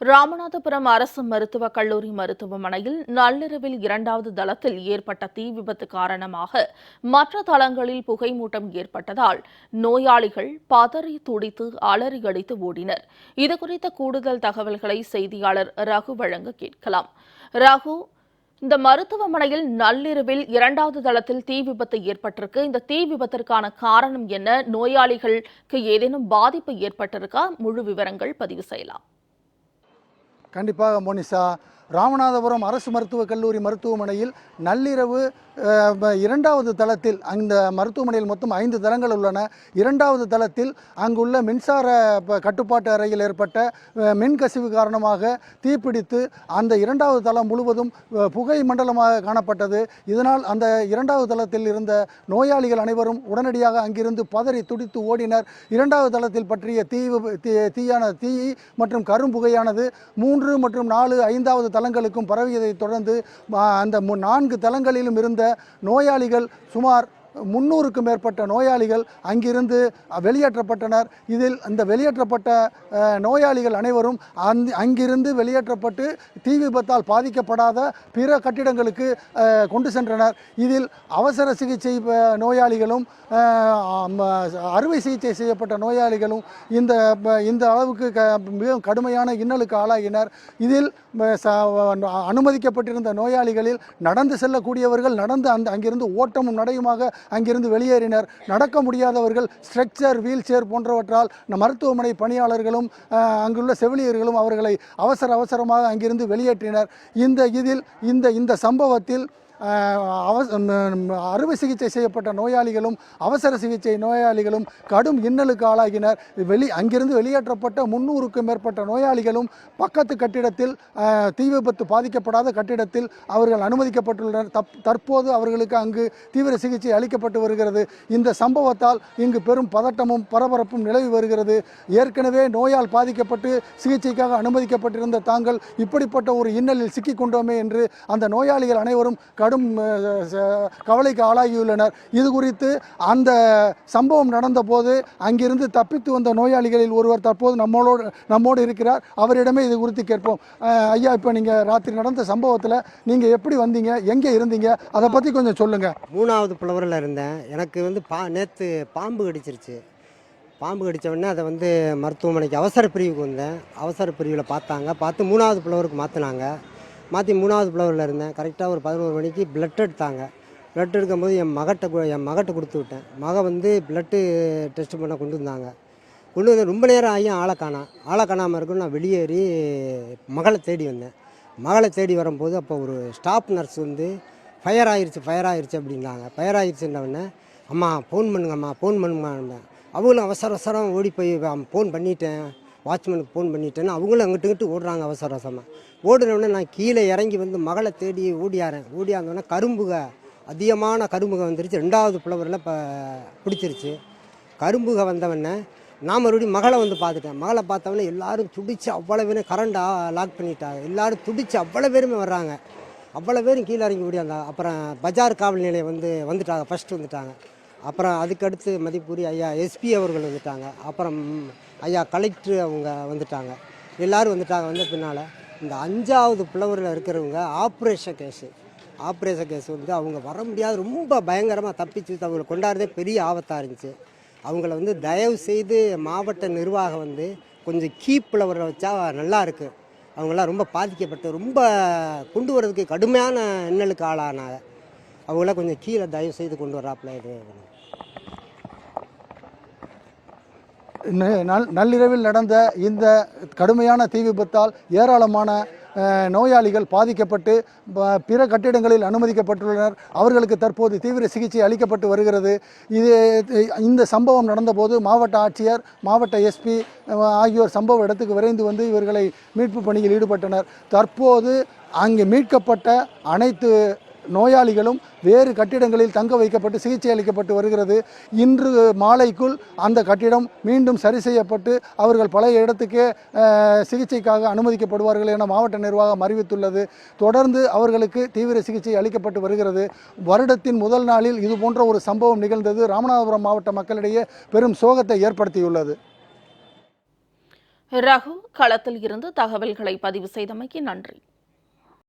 ராமநாதபுரம் அரசு மருத்துவக் கல்லூரி மருத்துவமனையில் நள்ளிரவில் இரண்டாவது தளத்தில் ஏற்பட்ட தீ விபத்து காரணமாக மற்ற தளங்களில் புகைமூட்டம் ஏற்பட்டதால் நோயாளிகள் பதறி துடித்து அலறி அடித்து ஓடினர். இதுகுறித்த கூடுதல் தகவல்களை செய்தியாளர் ரகு வழங்க கேட்கலாம். ரகு இந்த மருத்துவமனையில் நள்ளிரவில் இரண்டாவது தளத்தில் தீ விபத்து ஏற்பட்டிருக்கு. இந்த தீ விபத்திற்கான காரணம் என்ன? நோயாளிகளுக்கு ஏதேனும் பாதிப்பு ஏற்பட்டிருக்கா? முழு விவரங்கள் பதிவு செய்யலாம். கண்டிப்பாக மோனிஷா ராமநாதபுரம் அரசு மருத்துவக் கல்லூரி மருத்துவமனையில் நள்ளிரவு இரண்டாவது தளத்தில் அந்த மருத்துவமனையில் மொத்தம் ஐந்து தளங்கள் உள்ளன. இரண்டாவது தளத்தில் அங்குள்ள மின்சார கட்டுப்பாட்டு அறையில் ஏற்பட்ட மின் கசிவு காரணமாக தீப்பிடித்து அந்த இரண்டாவது தளம் முழுவதும் புகை மண்டலமாக காணப்பட்டது. இதனால் அந்த இரண்டாவது தளத்தில் இருந்த நோயாளிகள் அனைவரும் உடனடியாக அங்கிருந்து பதறி துடித்து ஓடினர். இரண்டாவது தளத்தில் பற்றிய தீ- தீயான தீ மற்றும் கரும்புகையானது மூன்று மற்றும் நாலு ஐந்தாவது தளங்களுக்கும் பரவியதைத் தொடர்ந்து அந்த நான்கு தளங்களிலும் இருந்த நோயாளிகள் சுமார் முன்னூறுக்கும் மேற்பட்ட நோயாளிகள் அங்கிருந்து வெளியேற்றப்பட்டனர். இதில் அந்த வெளியேற்றப்பட்ட நோயாளிகள் அனைவரும் அந் அங்கிருந்து வெளியேற்றப்பட்டு தீ விபத்தால் பாதிக்கப்படாத பிற கட்டிடங்களுக்கு கொண்டு சென்றனர். இதில் அவசர சிகிச்சை நோயாளிகளும் அறுவை சிகிச்சை செய்யப்பட்ட நோயாளிகளும் இந்த இந்த அளவுக்கு க மிகவும் கடுமையான இன்னலுக்கு ஆளாகினர். இதில் அனுமதிக்கப்பட்டிருந்த நோயாளிகளில் நடந்து செல்லக்கூடியவர்கள் நடந்து அந்த அங்கிருந்து ஓட்டமும் நடையுமாக அங்கிருந்து வெளியேறினர். நடக்க முடியாதவர்கள் ஸ்ட்ரெக்சர் வீல் சேர் போன்றவற்றால் மருத்துவமனை பணியாளர்களும் அங்குள்ள செவிலியர்களும் அவர்களை அவசர அவசரமாக அங்கிருந்து வெளியேற்றினர். இந்த இதில் இந்த இந்த சம்பவத்தில் அவச அறுவை சிகிச்சை செய்யப்பட்ட நோயாளிகளும் அவசர சிகிச்சை நோயாளிகளும் கடும் இன்னலுக்கு ஆளாகினர். வெளி அங்கிருந்து வெளியேற்றப்பட்ட முன்னூறுக்கும் மேற்பட்ட நோயாளிகளும் பக்கத்து கட்டிடத்தில் தீ விபத்து பாதிக்கப்படாத கட்டிடத்தில் அவர்கள் அனுமதிக்கப்பட்டுள்ளனர். தப் தற்போது அவர்களுக்கு அங்கு தீவிர சிகிச்சை அளிக்கப்பட்டு வருகிறது. இந்த சம்பவத்தால் இங்கு பெரும் பதட்டமும் பரபரப்பும் நிலவி வருகிறது. ஏற்கனவே நோயால் பாதிக்கப்பட்டு சிகிச்சைக்காக அனுமதிக்கப்பட்டிருந்த தாங்கள் இப்படிப்பட்ட ஒரு இன்னலில் சிக்கிக் கொண்டோமே என்று அந்த நோயாளிகள் அனைவரும் கடும் ச- கவலைக்கு ஆளாகியுள்ளனர். இது குறித்து அந்த சம்பவம் நடந்தபோது அங்கிருந்து தப்பித்து வந்த நோயாளிகளில் ஒருவர் தற்போது நம்மளோடு நம்மோடு இருக்கிறார். அவரிடமே இது குறித்து கேட்போம். ஐயா இப்போ நீங்கள் ராத்திரி நடந்த சம்பவத்தில் நீங்கள் எப்படி வந்தீங்க? எங்கே இருந்தீங்க? அதை பற்றி கொஞ்சம் சொல்லுங்கள் மூணாவது ஃப்ளவரில் இருந்தேன். எனக்கு வந்து பா நேற்று பாம்பு கடிச்சிருச்சு. பாம்பு கடிச்ச உடனே அதை வந்து மருத்துவமனைக்கு அவசர பிரிவுக்கு வந்தேன். அவசர பிரிவில் பார்த்தாங்க. பார்த்து மூணாவது ஃப்ளவருக்கு மாற்றினாங்க மாற்றி மூணாவது ஃப்ளவரில் இருந்தேன். கரெக்டாக ஒரு பதினோரு மணிக்கு பிளட் எடுத்தாங்க. பிளட் எடுக்கும்போது என் மகட்டை என் மகட்டை கொடுத்து விட்டேன். மக வந்து பிளட்டு டெஸ்ட் பண்ண கொண்டு வந்தாங்க. கொண்டு வந்து ரொம்ப நேரம் ஆகியும் ஆளை காணாம் ஆளை காணாமல் இருக்கும் நான் வெளியேறி மகளை தேடி வந்தேன். மகளை தேடி வரும்போது அப்போ ஒரு ஸ்டாஃப் நர்ஸ் வந்து ஃபயர் ஆயிடுச்சு ஃபயர் ஆயிடுச்சு அப்படின்னாங்க. ஃபயர் ஆயிருச்சுன்ன அம்மா ஃபோன் பண்ணுங்கம்மா ஃபோன் பண்ணுங்கம்மா அவங்களும் அவசர அவசரம் ஓடி போய் ஃபோன் பண்ணிட்டேன். வாட்ச்மேனுக்கு ஃபோன் பண்ணிட்டேன்னு அவங்களும் அங்கிட்டு இங்கிட்டு ஓடுறாங்க அவசர அவசரமாக ஓடுனவுடனே நான் கீழே இறங்கி வந்து மகளை தேடி ஓடியாரேன் ஓடியாந்தோடனே கரும்புக அதிகமான கரும்புக வந்துருச்சு. ரெண்டாவது புலவரில் இப்போ பிடிச்சிருச்சு. கரும்புக வந்தவொடனே நான் மறுபடியும் மகளை வந்து பார்த்துட்டேன். மகளை பார்த்தவொடனே எல்லாரும் துடிச்சு அவ்வளோ பேரும் கரண்டாக லாக் பண்ணிட்டாங்க. எல்லோரும் துடிச்சு அவ்வளோ பேருமே வர்றாங்க. அவ்வளோ பேரும் கீழே இறங்கி ஓடியாந்தா அப்புறம் பஜார் காவல் நிலையம் வந்து வந்துட்டாங்க ஃபஸ்ட்டு வந்துட்டாங்க. அப்புறம் அதுக்கடுத்து மதிப்பூரி ஐயா எஸ்பி அவர்கள் வந்துட்டாங்க. அப்புறம் ஐயா கலெக்டர் அவங்க வந்துட்டாங்க. எல்லோரும் வந்துட்டாங்க வந்த பின்னால். இந்த அஞ்சாவது புலவரில் இருக்கிறவங்க ஆப்ரேஷன் கேஸு. ஆப்ரேஷன் கேஸ் வந்து அவங்க வர முடியாது. ரொம்ப பயங்கரமாக தப்பிச்சு அவங்களை கொண்டாடுறதே பெரிய ஆபத்தாக இருந்துச்சு. அவங்கள வந்து தயவு செய்து மாவட்ட நிர்வாகம் வந்து கொஞ்சம் கீ புலவரை வச்சா நல்லா இருக்கு. அவங்களாம் ரொம்ப பாதிக்கப்பட்டு ரொம்ப கொண்டு வரதுக்கு கடுமையான இன்னலுக்கு ஆளானாங்க. அவங்களாம் கொஞ்சம் கீழே தயவு செய்து கொண்டு வராப்புல இது. நள்ளிரவில் நடந்த இந்த கடுமையான தீ விபத்தால் ஏராளமான நோயாளிகள் பாதிக்கப்பட்டு ப- பிற கட்டிடங்களில் அனுமதிக்கப்பட்டுள்ளனர். அவர்களுக்கு தற்போது தீவிர சிகிச்சை அளிக்கப்பட்டு வருகிறது. இது இந்த சம்பவம் நடந்தபோது மாவட்ட ஆட்சியர் மாவட்ட எஸ்பி ஆகியோர் சம்பவ இடத்துக்கு விரைந்து வந்து இவர்களை மீட்பு பணியில் ஈடுபட்டனர். தற்போது அங்கு மீட்கப்பட்ட அனைத்து நோயாளிகளும் வேறு கட்டிடங்களில் தங்க வைக்கப்பட்டு சிகிச்சை அளிக்கப்பட்டு வருகிறது. இன்று மாலைக்குள் அந்த கட்டிடம் மீண்டும் சரி செய்யப்பட்டு அவர்கள் பழைய இடத்துக்கே சிகிச்சைக்காக அனுமதிக்கப்படுவார்கள் என மாவட்ட நிர்வாகம் அறிவித்துள்ளது. தொடர்ந்து அவர்களுக்கு தீவிர சிகிச்சை அளிக்கப்பட்டு வருகிறது. வருடத்தின் முதல் நாளில் இது போன்ற ஒரு சம்பவம் நிகழ்ந்தது. ராமநாதபுரம் மாவட்ட மக்களிடையே பெரும் சோகத்தை ஏற்படுத்தியுள்ளது. ரகு களத்தில் இருந்து தகவல்களை பதிவு செய்தமைக்கு நன்றி.